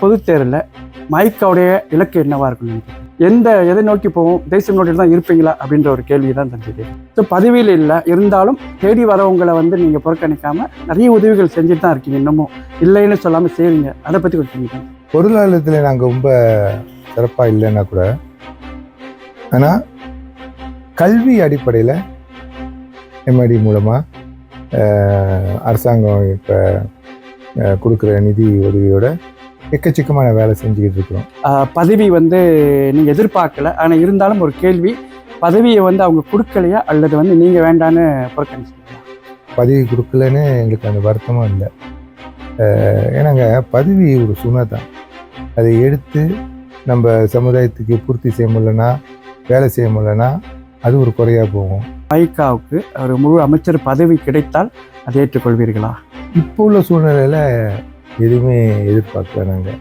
பொதுத் மைக்காவுடைய இலக்கு என்னவா இருக்கும் எந்த எதை நோக்கி போவோம்? தேசியம் நோட்டில் தான் இருப்பீங்களா? அப்படின்ற ஒரு கேள்வி தான் தந்தது ஸோ பதவியில் இல்லை. இருந்தாலும் தேடி வரவங்களை வந்து நீங்கள் புறக்கணிக்காமல் நிறைய உதவிகள் செஞ்சுட்டு தான் இருக்கீங்க இன்னமும். இல்லைன்னு சொல்லாமல் செய்றீங்க. அதை பற்றி கொடுத்தீங்க பொருளாதாரத்தில் நாங்கள் ரொம்ப சிறப்பாக இல்லைன்னா கூட ஆனால் கல்வி அடிப்படையில் எம்ஐடி மூலமாக அரசாங்கம் இப்போ கொடுக்குற நிதி உதவியோட எக்கச்சக்கமான வேலை செஞ்சுக்கிட்டு இருக்கிறோம். பதவி வந்து நீங்கள் எதிர்பார்க்கல. ஆனால் இருந்தாலும் ஒரு கேள்வி பதவியை வந்து அவங்க கொடுக்கலையா? அல்லது வந்து நீங்கள் வேண்டான்னு புறக்கணிச்சிங்களா பதவி கொடுக்கலன்னு எங்களுக்கு அந்த வருத்தமும் இல்லை. ஏன்னாங்க பதவி ஒரு சுமை தான். அதை எடுத்து நம்ம சமுதாயத்துக்கு பூர்த்தி செய்ய முடியலன்னா வேலை செய்ய முடியலன்னா அது ஒரு குறையாக போகும். மைக்காவுக்கு ஒரு முழு அமைச்சர் பதவி கிடைத்தால் அதை ஏற்றுக்கொள்வீர்களா? இப்போ உள்ள சூழ்நிலையில் எதுவுமே எதிர்பார்க்கல நாங்கள்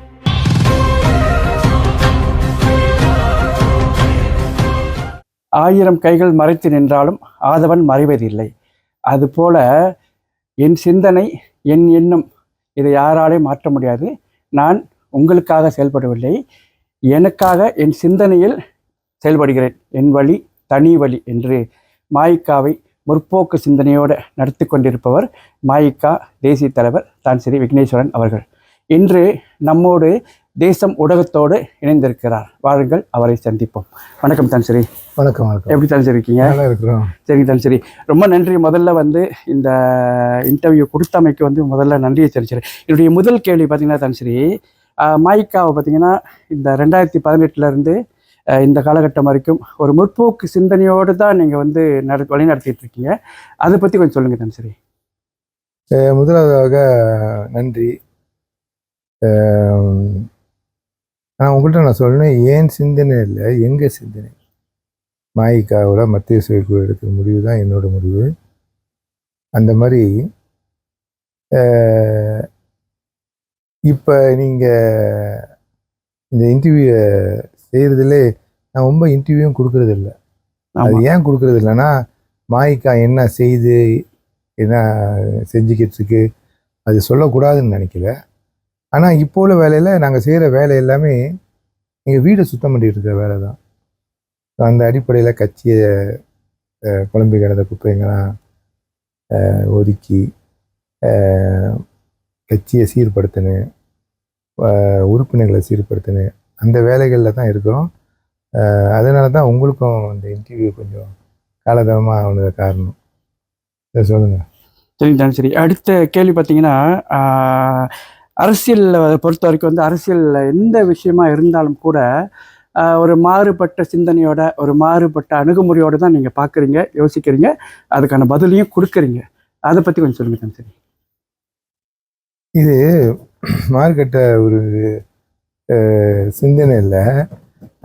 ஆயிரம் கைகள் மறைத்து நின்றாலும் ஆதவன் மறைவதில்லை. அதுபோல என் சிந்தனை என் எண்ணம் இதை யாராலே மாற்ற முடியாது. நான் உங்களுக்காக செயல்படவில்லை. எனக்காக என் சிந்தனையில் செயல்படுகிறேன். என் வழி தனி வழி என்று மாயிக்காவை முற்போக்கு சிந்தனையோடு நடத்தி கொண்டிருப்பவர் மாயிக்கா தேசிய தலைவர் தான் ஸ்ரீ விக்னேஸ்வரன் அவர்கள். இன்று நம்மோடு தேசம் ஊடகத்தோடு இணைந்திருக்கிறார். வாருங்கள் அவரை சந்திப்போம். வணக்கம் தான் ஸ்ரீ. வணக்கம் வணக்கம். எப்படி தான் சரி இருக்கீங்க? நல்லா இருக்கிறோம் சரிங்க தான் சரி ரொம்ப நன்றி. முதல்ல வந்து இந்த இன்டர்வியூ கொடுத்தமைக்கு வந்து முதல்ல நன்றியை தெரிவிச்சிருக்கேன் என்னுடைய முதல் கேள்வி பார்த்தீங்கன்னா தான் சரி மாய்க்காவை பார்த்தீங்கன்னா இந்த ரெண்டாயிரத்தி பதினெட்டுலேருந்து இந்த காலகட்டம் வரைக்கும் ஒரு முற்போக்கு சிந்தனையோடு தான் நீங்கள் வந்து நட வழி நடத்திட்டு இருக்கீங்க அதை பற்றி கொஞ்சம் சொல்லுங்கள் தான் முதலாவதாக நன்றி. நான் உங்கள்கிட்ட நான் சொல்லணும் ஏன் சிந்தனை இல்லை எங்கள் சிந்தனை? மாயிக்காவோட மத்திய சுயக்குழு எடுக்கிற முடிவு தான் என்னோட முடிவு. அந்த மாதிரி இப்போ நீங்கள் இந்த இன்டர்வியூ செய்கிறதுலே நான் ரொம்ப இன்டர்வியூவும் கொடுக்கறது இல்ல அது ஏன் கொடுக்கறது இல்லைன்னா மாயிக்கா என்ன செய்து என்ன செஞ்சுக்கிட்டு இருக்கு அது சொல்லக்கூடாதுன்னு நினைக்கல. ஆனால் இப்போ உள்ள வேலையில் நாங்கள் செய்கிற வேலை எல்லாமே எங்கள் வீடை சுத்தம் பண்ணிட்டு இருக்கிற வேலை தான். அந்த அடிப்படையில் கட்சியை குழம்பி கிடந்த குப்பைங்களாம் ஒதுக்கி கட்சியை சீர்படுத்தணும் அஹ், உறுப்பினர்களை சீர்படுத்தணும் அந்த வேலைகளில் தான் இருக்கிறோம். அதனால தான் உங்களுக்கும் இந்த இன்டர்வியூ கொஞ்சம் காலதாமமாக ஆனது காரணம். இதை சொல்லுங்க. சரிங்க தான் சரி. அடுத்த கேள்வி பார்த்தீங்கன்னா அரசியல்ல பொறுத்த வரைக்கும் வந்து அரசியல்ல எந்த விஷயமா இருந்தாலும் கூட ஒரு மாறுபட்ட சிந்தனையோட ஒரு மாறுபட்ட அணுகுமுறையோட தான் நீங்கள் பார்க்குறீங்க யோசிக்கிறீங்க அதுக்கான பதிலையும் கொடுக்குறீங்க. அதை பற்றி கொஞ்சம் சொல்லுங்க தான் சரி. இது மார்க்கெட்ட ஒரு சிந்தனை இல்லை.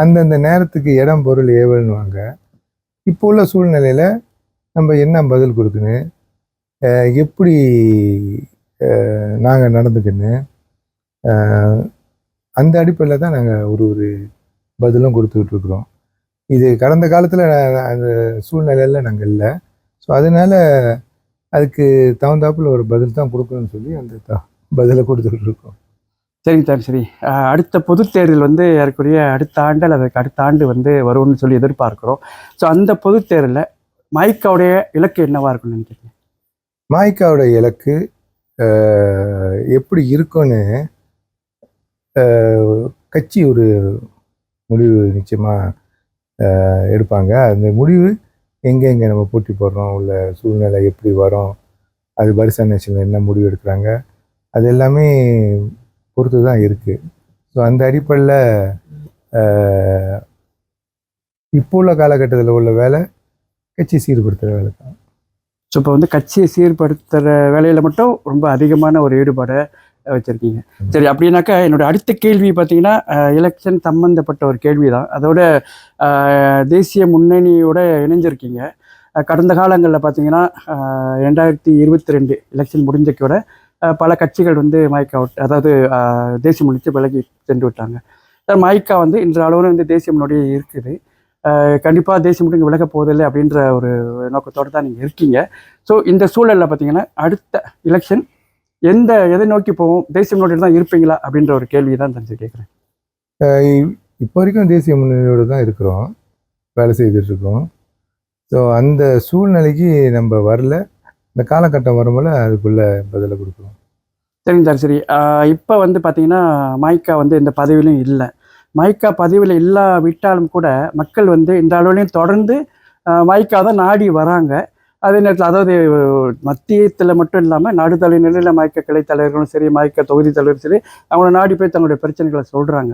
அந்தந்த நேரத்துக்கு இடம் பொருள் ஏவல்னுவாங்க. இப்போ உள்ள சூழ்நிலையில் நம்ம என்ன பதில் கொடுக்கணும்? எப்படி நாங்கள் நடந்துக்கணும்? அந்த அடிப்படையில் தான் நாங்கள் ஒரு ஒரு பதிலும் கொடுத்துக்கிட்டுருக்குறோம் இது கடந்த காலத்தில் அந்த சூழ்நிலையில் நாங்கள் இல்லை. ஸோ அதனால அதுக்கு தகுந்தாப்புல ஒரு பதில் தான் கொடுக்கணும்னு சொல்லி அந்த த- பதிலை கொடுத்துக்கிட்டு இருக்கோம். சரிங்க சார். சரி அடுத்த பொது தேர்தல் வந்து ஏறக்குறைய அடுத்த ஆண்டு அல்லது அதுக்கு அடுத்த ஆண்டு வந்து வரும்னு சொல்லி எதிர்பார்க்குறோம். ஸோ அந்த பொதுத் தேர்தலில் மாய்க்காவுடைய இலக்கு என்னவாக இருக்கும்னு நினைக்கிறீங்க மாய்க்காவுடைய இலக்கு எப்படி இருக்கும்னு கட்சி ஒரு முடிவு நிச்சயமாக எடுப்பாங்க. அந்த முடிவு எங்கெங்கே நம்ம போட்டி போடுறோம் உள்ள சூழ்நிலை எப்படி வரும் அது பரிசா நேஷனில் என்ன முடிவு எடுக்கிறாங்க அது எல்லாமே பொறுத்து தான் இருக்குது ஸோ அந்த அடிப்படையில் இப்போ உள்ள காலகட்டத்தில் உள்ள வேலை கட்சி சீர்படுத்துகிற வேலை தான். ஸோ இப்போ வந்து கட்சியை சீர்படுத்துகிற வேலையில் மட்டும் ரொம்ப அதிகமான ஒரு ஈடுபாடை வச்சிருக்கீங்க. சரி அப்படின்னாக்கா என்னோட அடுத்த கேள்வி பார்த்தீங்கன்னா எலெக்ஷன் சம்மந்தப்பட்ட ஒரு கேள்வி தான் அதோட தேசிய முன்னணியோட இணைஞ்சிருக்கீங்க. கடந்த காலங்களில் பார்த்தீங்கன்னா ரெண்டாயிரத்தி இருபத்தி ரெண்டு எலெக்ஷன் முடிஞ்சக்கோட அஹ், பல கட்சிகள் வந்து மைக்கா அதாவது தேசிய தேசியம் முடித்து விலகி சென்று விட்டாங்க. சார் மயக்கா வந்து இன்ற அளவில் வந்து தேசிய முன்னோடியே இருக்குது. கண்டிப்பாக தேசிய மட்டும் விலக போவதில்லை அப்படின்ற ஒரு நோக்கத்தோடு தான் நீங்கள் இருக்கீங்க. ஸோ இந்த சூழலில் பார்த்தீங்கன்னா அடுத்த எலெக்ஷன் எந்த எதை நோக்கி போவோம்? தேசிய முன்னோட்டில் தான் இருப்பீங்களா? அப்படின்ற ஒரு கேள்வி தான் தெரிஞ்சு கேட்குறேன் இப்போ வரைக்கும் தேசிய முன்னணியோடு தான் இருக்கிறோம். வேலை செய்துட்டு இருக்கோம். ஸோ அந்த சூழ்நிலைக்கு நம்ம வரல. இந்த காலகட்டம் வரும்போது அதுக்குள்ளே பதிலை கொடுக்குறோம் சரிங்க சார் சரி. இப்போ வந்து பார்த்தீங்கன்னா மைக்கா வந்து இந்த பதவியிலும் இல்லை. மைக்கா பதவியில் இல்லா விட்டாலும் கூட மக்கள் வந்து இந்த அளவுலையும் தொடர்ந்து மைக்கா மாய்க்கா தான் நாடி வராங்க. அதே நேரத்தில் அதாவது மத்தியத்தில் மட்டும் இல்லாமல் நாடு தலை நிலையில் மாய்க்க கிளை தலைவர்களும் சரி மயக்க தொகுதி தலைவரும் சரி அவங்கள நாடி போய் தங்களுடைய பிரச்சனைகளை சொல்கிறாங்க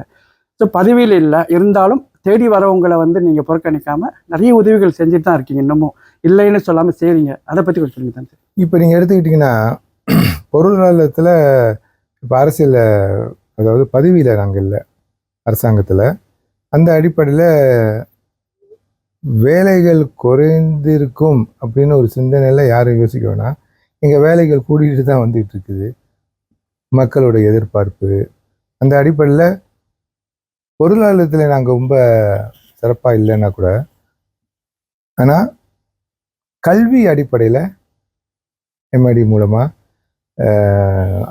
ஸோ பதவியில் இல்லை. இருந்தாலும் தேடி வரவங்களை வந்து நீங்கள் புறக்கணிக்காமல் நிறைய உதவிகள் செஞ்சுட்டு தான் இருக்கீங்க இன்னமும். இல்லைன்னு சொல்லாமல் செய்கிறீங்க அதை பற்றி கொஞ்சம் சொல்லுங்க தான் இப்போ நீங்கள் எடுத்துக்கிட்டிங்கன்னா பொருளாதாரத்தில் இப்போ அரசியலில் அதாவது பதவியில் நாங்கள் இல்லை அரசாங்கத்தில். அந்த அடிப்படையில் வேலைகள் குறைந்திருக்கும் அப்படின்னு ஒரு சிந்தனையில் யாரும் யோசிக்க வேணாம். எங்கள் வேலைகள் கூடிட்டு தான் வந்துகிட்டு இருக்குது. மக்களோட எதிர்பார்ப்பு. அந்த அடிப்படையில் பொருளாதாரத்தில் நாங்கள் ரொம்ப சிறப்பாக இல்லைன்னா கூட ஆனால் கல்வி அடிப்படையில் எம்ஐடி மூலமாக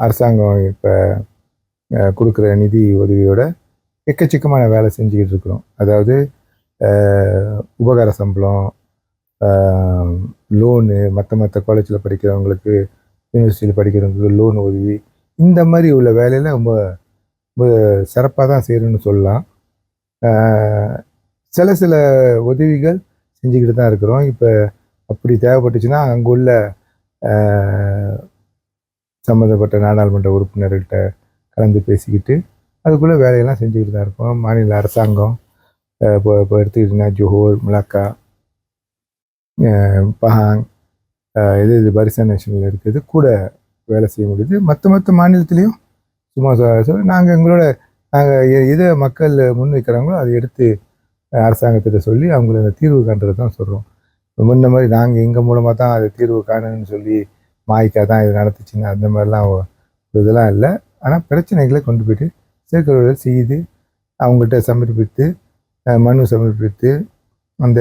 அரசாங்கம் இப்போ கொடுக்குற நிதி உதவியோட எக்கச்சக்கமான வேலை செஞ்சுக்கிட்டு இருக்கிறோம். அதாவது உபகார சம்பளம் லோனு மற்ற மற்ற காலேஜில் படிக்கிறவங்களுக்கு யூனிவர்சிட்டியில் படிக்கிறவங்களுக்கு லோன் உதவி இந்த மாதிரி உள்ள வேலையில் ரொம்ப சிறப்பாக தான் செய்யணும்னு சொல்லலாம். சில சில உதவிகள் செஞ்சுக்கிட்டு தான் இருக்கிறோம். இப்போ அப்படி தேவைப்பட்டுச்சுன்னா அங்கே உள்ள சம்மந்தப்பட்ட நாடாளுமன்ற உறுப்பினர்கள்ட்ட கலந்து பேசிக்கிட்டு அதுக்குள்ளே வேலையெல்லாம் செஞ்சுக்கிட்டு தான் இருக்கோம். மாநில அரசாங்கம் இப்போ இப்போ எடுத்துக்கிட்டிங்கன்னா ஜோஹோர் மிளக்கா பஹாங் இது இது பரிசா நேஷனில் இருக்குது. கூட வேலை செய்ய முடியுது. மற்ற மற்ற மாநிலத்திலையும் சும்மா நாங்கள் எங்களோட நாங்கள் எதை மக்கள் முன்வைக்கிறாங்களோ அதை எடுத்து அரசாங்கத்திட்ட சொல்லி அவங்கள அந்த தீர்வு காண்றது தான் சொல்கிறோம் முன்ன மாதிரி நாங்கள் எங்கள் மூலமாக தான் அதை தீர்வு காணணும்னு சொல்லி மாய்க்கா தான் இது நடத்துச்சுன்னு அந்த மாதிரிலாம் ஒரு இதெல்லாம் இல்லை. ஆனால் பிரச்சனைகளை கொண்டு போயிட்டு சேர்க்கிறவர்கள் செய்து அவங்கள்ட்ட சமர்ப்பித்து மனு சமர்ப்பித்து அந்த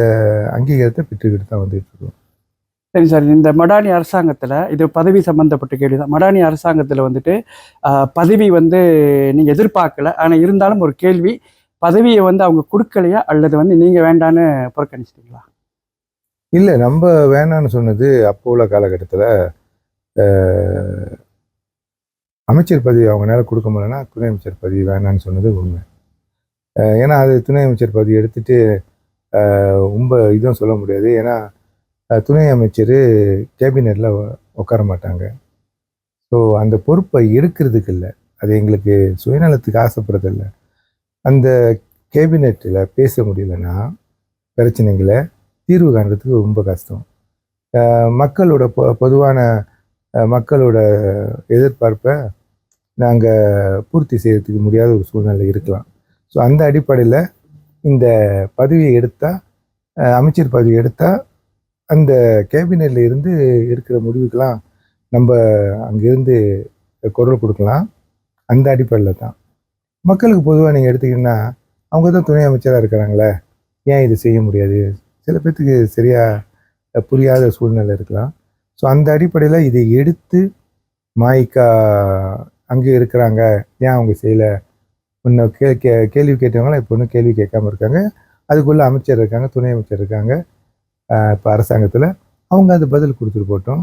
அங்கீகாரத்தை பெற்றுக்கிட்டு தான் வந்துகிட்ருக்கோம் இருக்கோம். சரி சார். இந்த மடானி அரசாங்கத்தில் இது பதவி சம்மந்தப்பட்ட கேள்வி தான் மடானி அரசாங்கத்தில் வந்துட்டு பதவி வந்து நீங்கள் எதிர்பார்க்கல. ஆனால் இருந்தாலும் ஒரு கேள்வி பதவியை வந்து அவங்க கொடுக்கலையா? அல்லது வந்து நீங்கள் வேண்டான்னு புறக்கணிச்சிட்டீங்களா? இல்லை நம்ம வேணான்னு சொன்னது அப்போ உள்ள காலகட்டத்தில் அமைச்சர் பதவி அவங்களால கொடுக்க முடியலன்னா துணை அமைச்சர் பதவி வேணான்னு சொன்னது உண்மை. ஏன்னா அது துணை அமைச்சர் பதவி எடுத்துட்டு ரொம்ப இதுவும் சொல்ல முடியாது. ஏன்னா துணை அமைச்சர் கேபினெட்டில் உட்கார மாட்டாங்க. ஸோ அந்த பொறுப்பை எடுக்கிறதுக்கு இல்லை. அது எங்களுக்கு சுயநலத்துக்கு ஆசைப்படுறதில்ல. அந்த கேபினெட்டில் பேச முடியலன்னா பிரச்சனைகளை தீர்வு காண்றதுக்கு ரொம்ப கஷ்டம். மக்களோட பொ பொதுவான மக்களோட எதிர்பார்ப்பை நாங்கள் பூர்த்தி செய்கிறதுக்கு முடியாத ஒரு சூழ்நிலை இருக்கலாம். ஸோ அந்த அடிப்படையில் இந்த பதவியை எடுத்தால் அமைச்சர் பதவி எடுத்தால் அந்த கேபினெட்ல இருந்து இருக்கிற முடிவுக்கெல்லாம் நம்ம அங்கேருந்து குரல் கொடுக்கலாம். அந்த அடிப்படையில் தான். மக்களுக்கு பொதுவாக நீங்கள் எடுத்தீங்கன்னா அவங்க தான் துணை அமைச்சராக இருக்கிறாங்களே ஏன் இது செய்ய முடியாது? சில பேர்த்துக்கு சரியாக புரியாத சூழ்நிலை இருக்கலாம். ஸோ அந்த அடிப்படையில் இதை எடுத்து மாய்க்கா அங்கே இருக்கிறாங்க ஏன் அவங்க செய்யலை? இன்னும் கே கே கேள்வி கேட்டவங்களாம் இப்போ ஒன்றும் கேள்வி கேட்காம இருக்காங்க. அதுக்குள்ளே அமைச்சர் இருக்காங்க துணை அமைச்சர் இருக்காங்க. இப்போ அரசாங்கத்தில் அவங்க அந்த பதில் கொடுத்துட்டு போட்டோம்.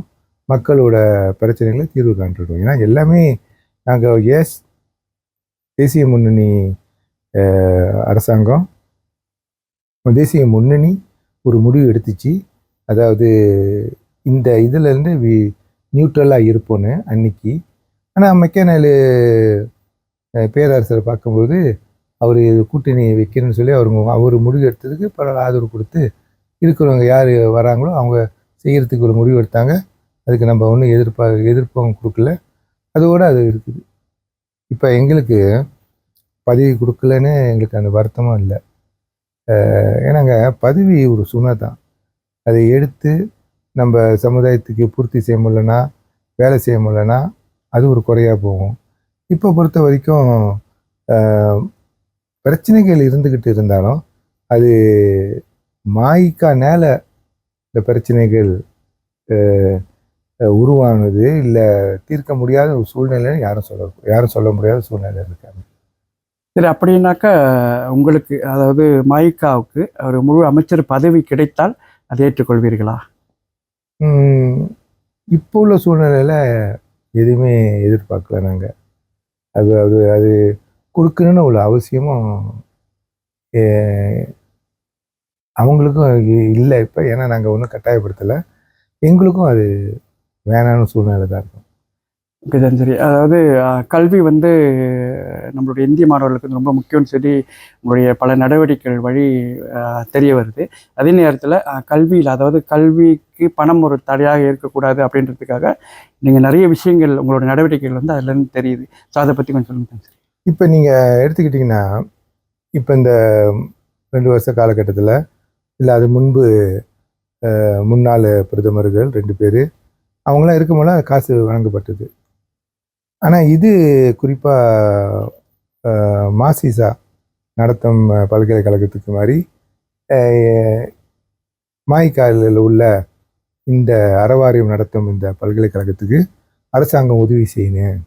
மக்களோட பிரச்சனைகளை தீர்வு காண்றோம். ஏன்னா எல்லாமே நாங்கள் எஸ் தேசிய முன்னணி அரசாங்கம். தேசிய முன்னணி ஒரு முடிவு எடுத்துச்சு. அதாவது இந்த இதுலேருந்து வி நியூட்ரலாக இருப்போன்னு அன்னைக்கு. ஆனால் மெக்கானல் பேரரசரை பார்க்கும்போது அவர் கூட்டணி வைக்கணும்னு சொல்லி அவர் அவர் முடிவு எடுத்ததுக்கு பல ஆதரவு கொடுத்து இருக்கிறவங்க யார் வராங்களோ அவங்க செய்கிறதுக்கு ஒரு முடிவு எடுத்தாங்க. அதுக்கு நம்ம ஒன்றும் எதிர்ப்பா எதிர்ப்பும் கொடுக்கல. அதோடு அது இருக்குது. இப்போ எங்களுக்கு பதவி கொடுக்கலன்னு எங்களுக்கு அந்த வருத்தமும் இல்லை. ஏன்னாங்க பதவி ஒரு சுமை தான். அதை எடுத்து நம்ம சமுதாயத்துக்கு பூர்த்தி செய்ய முடியலன்னா வேலை செய்ய முடியலன்னா அது ஒரு குறையாக போகும். இப்போ பொறுத்த வரைக்கும் பிரச்சனைகள் இருந்துக்கிட்டு இருந்தாலும் அது மாய்க்கா நேல இந்த பிரச்சனைகள் உருவானது இல்லை தீர்க்க முடியாத ஒரு சூழ்நிலைன்னு யாரும் சொல்ல யாரும் சொல்ல முடியாத சூழ்நிலை இருக்காங்க. சரி அப்படின்னாக்கா உங்களுக்கு அதாவது மாயிக்காவுக்கு ஒரு முழு அமைச்சர் பதவி கிடைத்தால் அதை ஏற்றுக்கொள்வீர்களா? இப்போ உள்ள சூழ்நிலையில் எதுவுமே எதிர்பார்க்கல நாங்கள் அது அது அது கொடுக்கணும்னு உள்ள அவசியமும் அவங்களுக்கும் இல்லை இப்போ. ஏன்னா நாங்கள் ஒன்றும் கட்டாயப்படுத்தலை. எங்களுக்கும் அது வேணான்னு சூழ்நிலை தான் இருக்கும். ஓகே சரி அதாவது கல்வி வந்து நம்மளுடைய இந்திய மாணவர்களுக்கு வந்து ரொம்ப முக்கியம்னு சொல்லி உங்களுடைய பல நடவடிக்கைகள் வழி தெரிய வருது. அதே நேரத்தில் கல்வியில் அதாவது கல்விக்கு பணம் ஒரு தடையாக இருக்கக்கூடாது அப்படின்றதுக்காக நீங்கள் நிறைய விஷயங்கள் உங்களோட நடவடிக்கைகள் வந்து அதுலேருந்து தெரியுது. ஸோ அதை பற்றி கொஞ்சம் சொல்லுங்கள் சார் இப்போ நீங்கள் எடுத்துக்கிட்டிங்கன்னா இப்போ இந்த ரெண்டு வருஷ காலகட்டத்தில் இல்லை அது முன்பு முன்னாள் பிரதமர்கள் ரெண்டு பேர் அவங்களாம் இருக்கும்போது காசு வழங்கப்பட்டது. ஆனால் இது குறிப்பாக மாசிசா நடத்தும் பல்கலைக்கழகத்துக்கு மாதிரி மாய்க்காலில் உள்ள இந்த அறவாரியம் நடத்தும் இந்த பல்கலைக்கழகத்துக்கு அரசாங்கம் உதவி செய்யணும்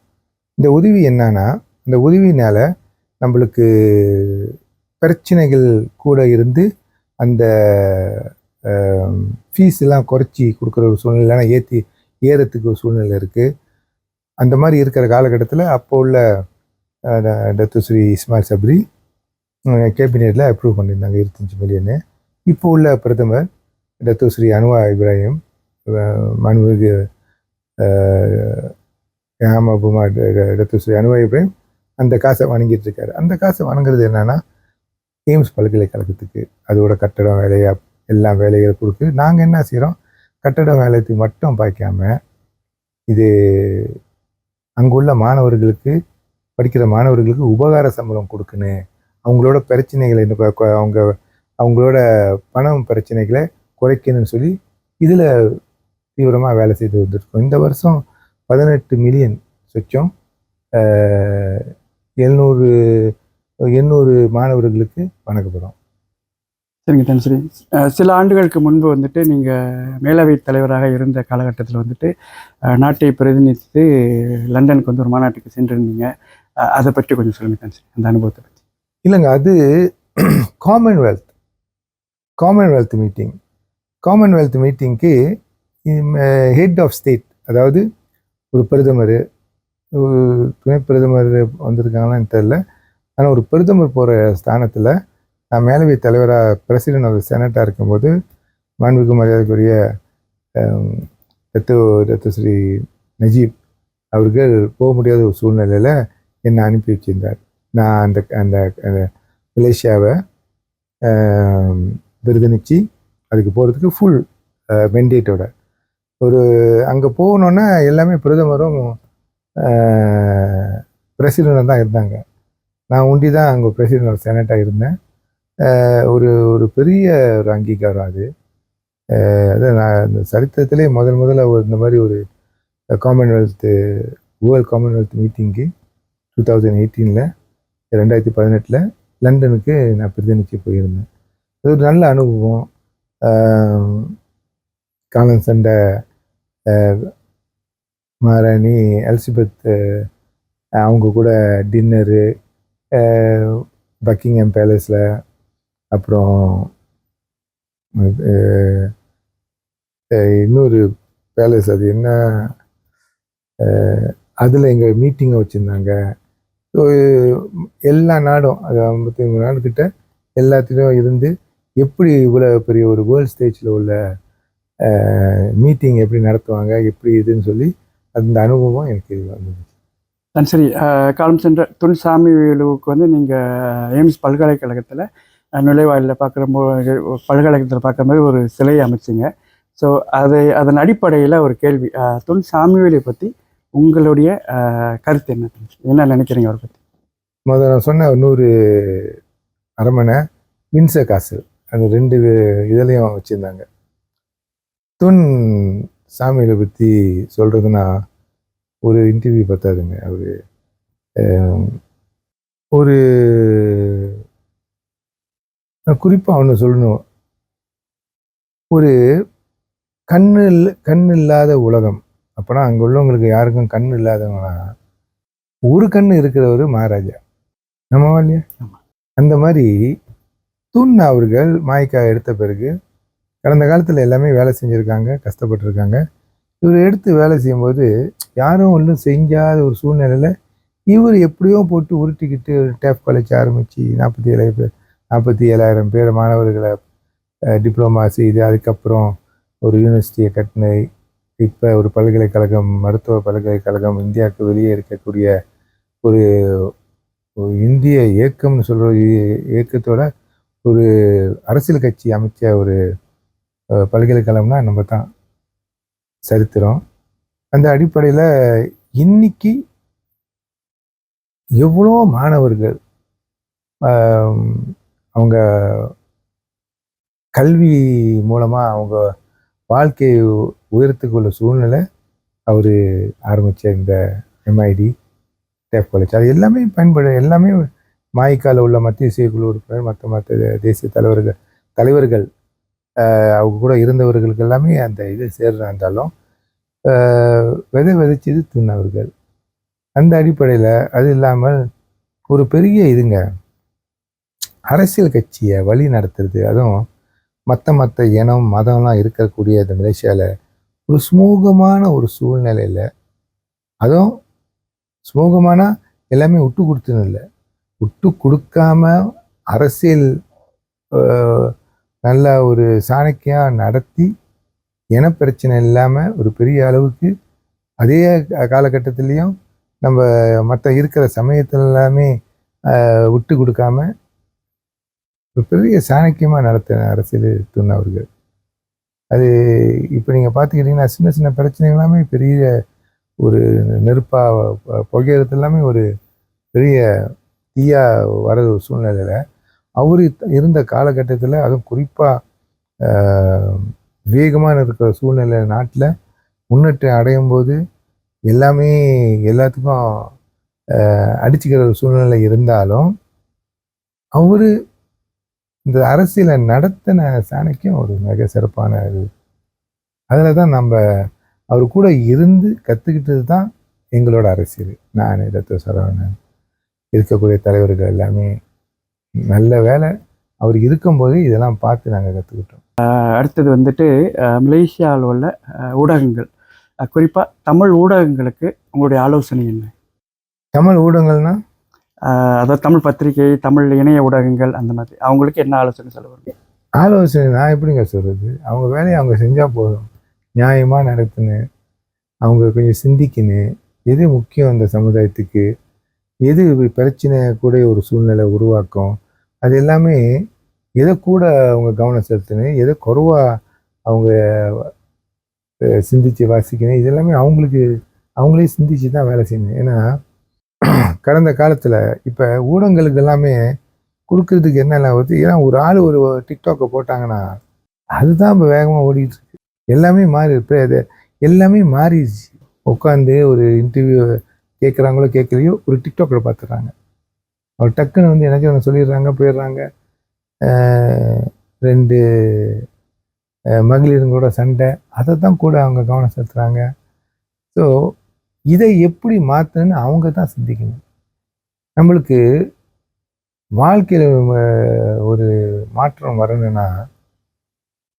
இந்த உதவி என்னன்னா இந்த உதவினால் நம்மளுக்கு பிரச்சனைகள் கூட இருந்து அந்த ஃபீஸ் எல்லாம் குறைச்சி கொடுக்குற ஒரு சூழ்நிலை ஏற்றி ஏறத்துக்கு ஒரு சூழ்நிலை இருக்குது அந்த மாதிரி இருக்கிற காலகட்டத்தில் அப்போ உள்ள டத்து ஸ்ரீ இஸ்மாயில் சப்ரி கேபினெட்டில் அப்ரூவ் பண்ணியிருந்தாங்க இருபத்தஞ்சி மில்லியனு இப்போ உள்ள பிரதமர் டத்து ஸ்ரீ அனுவா இப்ராஹிம் அஹ், மாண்புமிகு ஏமாபுமா டத்து ஸ்ரீ அனுவா இப்ராஹிம் அந்த காசை வணங்கிட்டு இருக்காரு. அந்த காசை வணங்குறது என்னென்னா எய்ம்ஸ் பல்கலைக்கழகத்துக்கு அதோட கட்டடம் வேலையாக எல்லா வேலைகளை கொடுக்கு நாங்கள் என்ன செய்கிறோம் கட்டட வேலைக்கு மட்டும் பார்க்காம இது அங்குள்ள மாணவர்களுக்கு படிக்கிற மாணவர்களுக்கு உபகார சம்பளம் கொடுக்கணும் அவங்களோட பிரச்சனைகளை கொ- அவங்க அவங்களோட பணம் பிரச்சனைகளை குறைக்கணும்னு சொல்லி இதில் தீவிரமாக வேலை செய்து வந்துருக்கோம். இந்த வருஷம் பதினெட்டு மில்லியன் சொச்சம். எழுநூறு எண்ணூறு மாணவர்களுக்கு வழங்கப்படும் சரிங்க தனுஸ்ரீ சில ஆண்டுகளுக்கு முன்பு வந்துட்டு நீங்கள் மேலவை தலைவராக இருந்த காலகட்டத்தில் வந்துட்டு நாட்டை பிரதிநிதித்து லண்டனுக்கு வந்து ஒரு மாநாட்டுக்கு சென்றிருந்தீங்க. அதை பற்றி கொஞ்சம் சொல்லுங்கள் தனுஸ்ரீ அந்த அனுபவத்தை பற்றி இல்லைங்க அது காமன்வெல்த் காமன்வெல்த் மீட்டிங் காமன்வெல்த் மீட்டிங்க்கு ஹெட் ஆஃப் ஸ்டேட் அதாவது ஒரு பிரதமர் துணை பிரதமர் வந்திருக்காங்களான்னு தெரில ஆனால் ஒரு பிரதமர் போகிற ஸ்தானத்தில் நான் மேலவை தலைவராக பிரசிடென்ட் ஆஃப் செனட்டாக இருக்கும்போது மாண்புக்கு மரியாதைக்குரிய அஹ், தத்து ஸ்ரீ நஜீப் அவர்கள் போக முடியாத ஒரு சூழ்நிலையில் என்னை அனுப்பி வச்சிருந்தார். நான் அந்த அந்த அந்த மலேசியாவை விருதுணிச்சு அதுக்கு போகிறதுக்கு ஃபுல் மெண்டேட்டோட ஒரு அங்கே போகணுன்னா எல்லாமே பிரதமரும் பிரசிடெண்ட்டும் தான் இருந்தாங்க. நான் ஒண்டி தான் அங்கே பிரசிடென்ட் ஆஃப் செனட்டாக இருந்தேன். ஒரு ஒரு பெரிய ஒரு அங்கீகாரம் அது. அதான் அது நான் இந்த சரித்திரத்திலே முதல் முதல்ல ஒரு இந்த மாதிரி ஒரு காமன்வெல்த்து வேர்ல்ட் காமன்வெல்த் மீட்டிங்க்கு டூ தௌசண்ட் எயிட்டீனில் ரெண்டாயிரத்தி பதினெட்டில் லண்டனுக்கு நான் பிரதிநிதிச்சு போயிருந்தேன். அது ஒரு நல்ல அனுபவம். காலன் சண்டை மாராணி மகாராணி எலிசபெத் அவங்க கூட டின்னரு பக்கிங்ஹாம் பேலஸில் அப்புறம் இன்னொரு பேலஸ் அது என்ன? அதில் எங்கள் மீட்டிங்கை வச்சுருந்தாங்க. ஸோ எல்லா நாடும் அது ஐம்பத்தி மூணு நாடுக்கிட்ட எல்லாத்துலேயும் இருந்து எப்படி இவ்வளோ பெரிய ஒரு வேர்ல்ட் ஸ்டேஜில் உள்ள மீட்டிங் எப்படி நடத்துவாங்க எப்படி இதுன்னு சொல்லி அந்த அனுபவம் எனக்கு வந்துச்சு தனுஸ்ரீ சரி காலம் சென்ற துன் சாமிவேலுவுக்கு வந்து நீங்கள் எய்ம்ஸ் பல்கலைக்கழகத்தில் நுழைவாயிலில் பார்க்குற பல்கலைக்கழகத்தில் பார்க்குற மாதிரி ஒரு சிலையை அமைச்சிங்க. ஸோ அதை அதன் அடிப்படையில் ஒரு கேள்வி. துன் சாமிவேலை பற்றி உங்களுடைய கருத்து என்ன? என்ன நினைக்கிறீங்க அவரை பற்றி முதல்ல நான் சொன்ன நூறு அரமனை மின்ச காசு அந்த ரெண்டு இதுலேயும் வச்சுருந்தாங்க. துன் சாமியை பற்றி சொல்கிறதுனா ஒரு இன்டர்வியூ பார்த்தாருங்க அவர். ஒரு நான் குறிப்பாக ஒன்று சொல்லணும். ஒரு கண்ணு இல்ல- கண் இல்லாத உலகம். அப்போனா அங்கே உள்ளவங்களுக்கு யாருக்கும் கண் இல்லாதவங்களா? ஒரு கண் இருக்கிறவர் மகாராஜா. ஆமாவா இல்லையா. அந்த மாதிரி தூண் அவர்கள் மாய்க்கா எடுத்த பிறகு கடந்த காலத்தில் எல்லாமே வேலை செஞ்சுருக்காங்க கஷ்டப்பட்டிருக்காங்க. இவர் எடுத்து வேலை செய்யும்போது யாரும் ஒன்றும் செஞ்சாத ஒரு சூழ்நிலையில் இவர் எப்படியோ போட்டு உருட்டிக்கிட்டு ஒரு டேப் காலேஜ் ஆரம்பித்து நாற்பத்தி ஏழாயிரம் பேர் நாற்பத்தி ஏழாயிரம் பேர் மாணவர்களை டிப்ளமா செய்து அதுக்கப்புறம் ஒரு யூனிவர்சிட்டியை கட்டின இப்போ ஒரு பல்கலைக்கழகம் மருத்துவ பல்கலைக்கழகம் இந்தியாவுக்கு வெளியே இருக்கக்கூடிய ஒரு இந்திய இயக்கம்னு சொல்கிற இயக்கத்தோட ஒரு அரசியல் கட்சி அமைச்ச ஒரு பல்கலைக்கழகம்னா நம்ம தான் சரித்திரம். அந்த அடிப்படையில் இன்னைக்கு எவ்வளோ மாணவர்கள் அவங்க கல்வி மூலமாக அவங்க வாழ்க்கையை உயர்த்துக்குள்ள சூழ்நிலை அவர் ஆரம்பித்த இந்த எம்ஐடி டேப் காலேஜ் அது எல்லாமே பயன்பட எல்லாமே மாய்க்கால உள்ள மத்திய செயற்குழு உறுப்பினர் மற்ற மற்ற தேசிய தலைவர்கள் தலைவர்கள் அவங்க கூட இருந்தவர்களுக்கு எல்லாமே அந்த இது சேர்றாந்தாலும் இருந்தாலும் விதை விதைச்சது துண்ணவர்கள் அந்த அடிப்படையில் அது இல்லாமல் ஒரு பெரிய இதுங்க அரசியல் கட்சியை வழி நடத்துறது அதுவும் மற்ற மற்ற இனம் மதம்லாம் இருக்கக்கூடிய இந்த மலேசியாவில் ஒரு சுமூகமான ஒரு சூழ்நிலையில் அதுவும் சுமூகமான எல்லாமே விட்டு கொடுத்துன்னு இல்லை. விட்டு கொடுக்காம அரசியல் நல்ல ஒரு சாணக்கியாக நடத்தி இனப்பிரச்சனை இல்லாமல் ஒரு பெரிய அளவுக்கு அதே காலகட்டத்திலையும் நம்ம மற்ற இருக்கிற சமயத்துல எல்லாமே விட்டு கொடுக்காம ஒரு பெரிய சாணக்கியமாக நடத்தின அரசியல் துணை அவர்கள். அது இப்போ நீங்கள் பார்த்துக்கிட்டிங்கன்னா சின்ன சின்ன பிரச்சனைகள் எல்லாமே பெரிய ஒரு நெருப்பாக புகையிறது எல்லாமே ஒரு பெரிய தீயாக வர ஒரு சூழ்நிலையில் அவர் இருந்த காலகட்டத்தில் அதுவும் குறிப்பாக வேகமாக இருக்கிற சூழ்நிலை நாட்டில் முன்னேற்றம் அடையும் போது எல்லாமே எல்லாத்துக்கும் அடிச்சுக்கிற ஒரு சூழ்நிலை இருந்தாலும் அவர் இந்த அரசியலை நடத்தின சாணக்கியம் ஒரு மிக சிறப்பான இது. அதில் தான் நம்ம அவர் கூட இருந்து கற்றுக்கிட்டது தான் எங்களோட அரசியல். நான் இடத்த சரவணன் இருக்கக்கூடிய தலைவர்கள் எல்லாமே நல்ல வேலை அவர் இருக்கும்போது இதெல்லாம் பார்த்து நாங்கள் கற்றுக்கிட்டோம் அடுத்தது வந்துட்டு மலேசியாவில் உள்ள ஊடகங்கள். குறிப்பாக தமிழ் ஊடகங்களுக்கு உங்களுடைய ஆலோசனை என்ன? தமிழ் ஊடகங்கள்னா? அதாவது தமிழ் பத்திரிகை தமிழ் இணைய ஊடகங்கள் அந்த மாதிரி. அவங்களுக்கு என்ன ஆலோசனை சொல்லுவாங்க ஆலோசனை நான் எப்படிங்க சொல்கிறது அவங்க வேலையை அவங்க செஞ்சால் போதும். நியாயமாக நடத்துன்னு அவங்க கொஞ்சம் சிந்திக்கணும் எது முக்கியம் அந்த சமுதாயத்துக்கு? எது பிரச்சனை கூட ஒரு சூழ்நிலை உருவாக்கும்? அது எல்லாமே எதை கூட அவங்க கவனம் செலுத்தணும் எதை குறைவாக அவங்க சிந்திச்சு வாசிக்கணும் இது எல்லாமே அவங்களுக்கு அவங்களே சிந்திச்சு தான் வேலை செய்யணும் ஏன்னா கடந்த காலத்தில் இப்போ ஊடகங்களுக்கு எல்லாமே கொடுக்கறதுக்கு என்னென்ன வருது? ஏன்னா ஒரு ஆள் ஒரு டிக்டாக்கை போட்டாங்கன்னா அதுதான் இப்போ வேகமாக ஓடிக்கிட்டு இருக்கு. எல்லாமே மாறி இப்போ அது எல்லாமே மாறிடுச்சு. உட்காந்து ஒரு இன்டர்வியூ கேட்குறாங்களோ கேட்கலையோ ஒரு டிக்டாக்கில் பார்த்துட்றாங்க. அவர் டக்குன்னு வந்து எனக்கு ஒன்று சொல்லிடுறாங்க போயிடுறாங்க. ரெண்டு ஆஹ் மகளிருங்களோட சண்டை. அதை தான் கூட அவங்க கவனம் செலுத்துகிறாங்க ஸோ இதை எப்படி மாற்றணும்னு அவங்க தான் சிந்திக்கணும். நம்மளுக்கு வாழ்க்கையில் ஒரு மாற்றம் வரணும்னா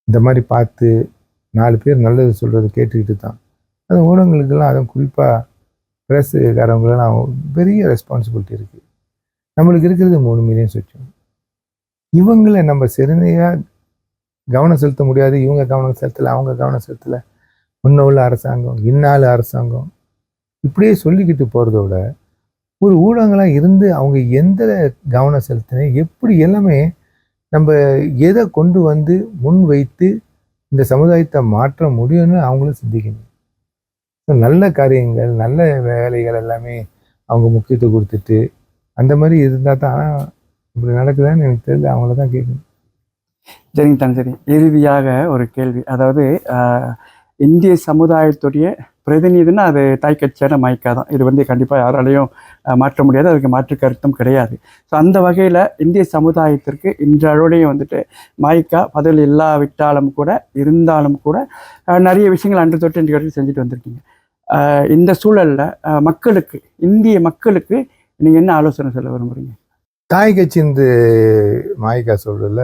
இந்த மாதிரி பார்த்து நாலு பேர் நல்லது சொல்கிறது கேட்டுக்கிட்டு தான். அது ஊடகங்களுக்கெல்லாம் அதுவும் குறிப்பாக ப்ரெஸ்ஸுக்காரவங்களெல்லாம் பெரிய ரெஸ்பான்சிபிலிட்டி இருக்குது நம்மளுக்கு இருக்கிறது மூணு மில்லியன் சுற்றும் இவங்களை நம்ம சரியாக கவனம் செலுத்த முடியாது இவங்க கவனம் செலுத்தலை அவங்க கவனம் செலுத்தலை. முன்ன உள்ள அரசாங்கம் இந்நாள் அரசாங்கம் இப்படியே சொல்லிக்கிட்டு போகிறத விட ஒரு ஊடகங்களாக இருந்து அவங்க எந்த கவனம் செலுத்தின எப்படி எல்லாமே நம்ம எதை கொண்டு வந்து முன் வைத்து இந்த சமுதாயத்தை மாற்ற முடியும்னு அவங்களும் சிந்திக்கணும். நல்ல காரியங்கள் நல்ல வேலைகள் எல்லாமே அவங்க முக்கியத்துவம் கொடுத்துட்டு அந்த மாதிரி இருந்தால் தான் ஆனால் இப்படி நடக்குதான்னு எனக்கு தெரியல அவங்கள தான் கேட்கணும். சரிங்க தான் சரி. இறுதியாக ஒரு கேள்வி. அதாவது இந்திய சமுதாயத்துடைய பிரதிநிதினா அது தாய் கட்சியான மைக்கா தான். இது வந்து கண்டிப்பாக யாராலையும் மாற்ற முடியாது. அதுக்கு மாற்று கருத்தும் கிடையாது. ஸோ அந்த வகையில் இந்திய சமுதாயத்திற்கு இன்றளவுலேயும் வந்துட்டு மாய்க்கா பதில் இல்லாவிட்டாலும் கூட இருந்தாலும் கூட நிறைய விஷயங்கள் அன்று தொட்டு இன்று வரைக்கும் செஞ்சுட்டு வந்திருக்கீங்க. இந்த சூழலில் மக்களுக்கு இந்திய மக்களுக்கு நீங்கள் என்ன ஆலோசனை சொல்ல விரும்புறீங்க? தாய் கட்சி மாயிக்கா சொல்றதுல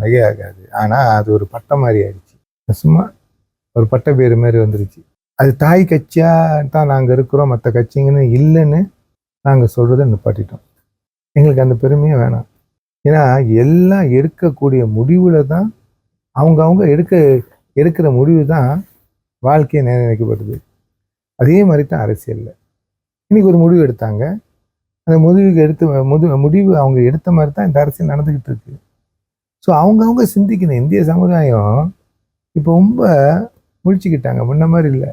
மிகையாகாது ஆனால் அது ஒரு பட்டம் மாதிரி ஆயிடுச்சு. சும்மா ஒரு பட்ட பேர் மாதிரி வந்துருச்சு. அது தாய் கட்சியாக தான் நாங்கள் இருக்கிறோம் மற்ற கட்சிங்கன்னு இல்லைன்னு நாங்கள் சொல்கிறத நிப்பாட்டிட்டோம். எங்களுக்கு அந்த பெருமையே வேணாம். ஏன்னா எல்லாம் எடுக்கக்கூடிய முடிவில் தான் அவங்க அவங்க எடுக்க எடுக்கிற முடிவு தான் வாழ்க்கையை நிர்ணயிக்கப்படுது அதே மாதிரி தான் அரசியலில். இன்னைக்கு ஒரு முடிவு எடுத்தாங்க. அந்த முடிவுக்கு எடுத்து முது முடிவு அவங்க எடுத்த மாதிரி தான் இந்த அரசியல் நடந்துக்கிட்டு இருக்கு. ஸோ அவங்கவுங்க சிந்திக்கணும். இந்திய சமுதாயம் இப்போ ரொம்ப முழிச்சுக்கிட்டாங்க. முன்ன மாதிரி இல்லை.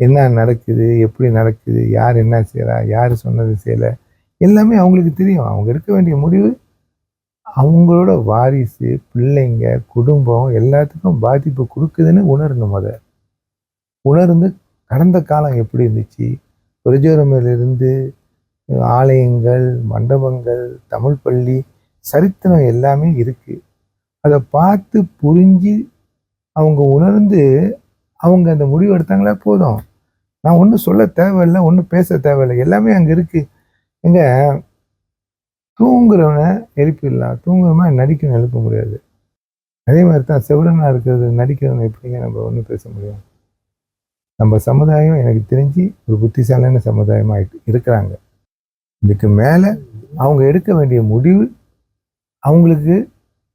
என்ன நடக்குது? எப்படி நடக்குது? யார் என்ன செய்கிறா யார் சொன்னது செய்யலை? எல்லாமே அவங்களுக்கு தெரியும். அவங்க எடுக்க வேண்டிய முடிவு அவங்களோட வாரிசு பிள்ளைங்க குடும்பம் எல்லாத்துக்கும் பாதிப்பு கொடுக்குதுன்னு உணரணும் அதை. உணர்ந்து கடந்த காலம் எப்படி இருந்துச்சு? பிரஜோரமிலிருந்து ஆலயங்கள் மண்டபங்கள் தமிழ் பள்ளி சரித்திரம் எல்லாமே இருக்குது அதை பார்த்து புரிஞ்சு அவங்க உணர்ந்து அவங்க அந்த முடிவு எடுத்தாங்களே போதும். நான் ஒன்றும் சொல்ல தேவையில்லை ஒன்றும் பேச தேவையில்லை. எல்லாமே அங்கே இருக்குது எங்க தூங்குறவனை எழுப்பிடலாம் தூங்குறவன் நடிக்கணும் எழுப்ப முடியாது. அதே மாதிரி தான் செவிடனா இருக்கிறது நடிக்கிறவனை எப்படிங்க நம்ம ஒன்றும் பேச முடியும்? நம்ம சமுதாயம் எனக்கு தெரிஞ்சு ஒரு புத்திசாலியான சமுதாயமாக இருக்கிறாங்க. இதுக்கு மேலே அவங்க எடுக்க வேண்டிய முடிவு அவங்களுக்கு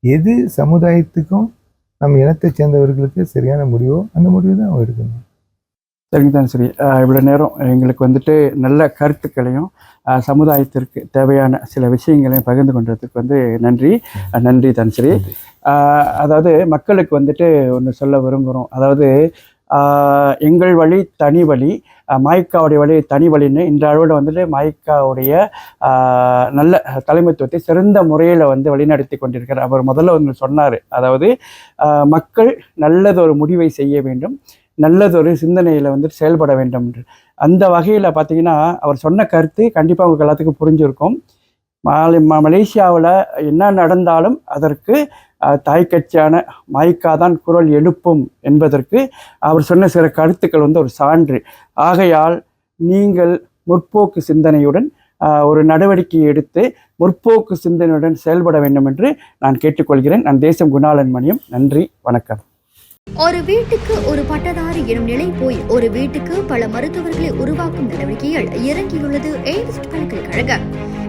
எது சமுதாயத்துக்கும் நம்ம இனத்தை சேர்ந்தவர்களுக்கு சரியான முடிவோ அந்த முடிவு தான் அவங்க எடுக்கணும். சரிங்க தான் சரி இவ்வளோ நேரம் எங்களுக்கு வந்துட்டு நல்ல கருத்துக்களையும் சமுதாயத்திற்கு தேவையான சில விஷயங்களையும் பகிர்ந்து கொண்டதுக்கு வந்து நன்றி. நன்றி தான் சரி அதாவது மக்களுக்கு வந்துட்டு ஒன்று சொல்ல விரும்புகிறோம் அதாவது எங்கள் வழி தனி வழி மாய்க்காவுடைய வழி தனி வழின்னு இந்த அளவில் வந்துட்டு மாய்க்காவுடைய நல்ல தலைமைத்துவத்தை சிறந்த முறையில் வந்து வழிநடத்தி கொண்டிருக்கிறார். அவர் முதல்ல வந்து சொன்னார். அதாவது மக்கள் நல்லதொரு முடிவை செய்ய வேண்டும் நல்லதொரு சிந்தனையில் வந்துட்டு செயல்பட வேண்டும் என்று. அந்த வகையில் பார்த்தீங்கன்னா அவர் சொன்ன கருத்து கண்டிப்பாக உங்களுக்கு எல்லாத்துக்கும் புரிஞ்சிருக்கும். மாலை ம மலேசியாவில் என்ன நடந்தாலும் அதற்கு தாய்க்கட்சியான மைக்காதான் குரல் எழுப்பும் என்பதற்கு அவர் சொன்ன சில கருத்துக்கள் வந்து ஒரு சான்று. ஆகையால் நீங்கள் முற்போக்கு சிந்தனையுடன் ஒரு நடவடிக்கை எடுத்து முற்போக்கு சிந்தனையுடன் செயல்பட வேண்டும் என்று நான் கேட்டுக்கொள்கிறேன். நான் தேசம் குணாளன் மணியம். நன்றி வணக்கம். ஒரு வீட்டுக்கு ஒரு பட்டதாரி எனும் நிலை போய் ஒரு வீட்டுக்கு பல மருத்துவர்களை உருவாக்கும் நடவடிக்கையில் இறங்கியுள்ளது. எய்ம்ஸ் பல்கலைக்கழகம்.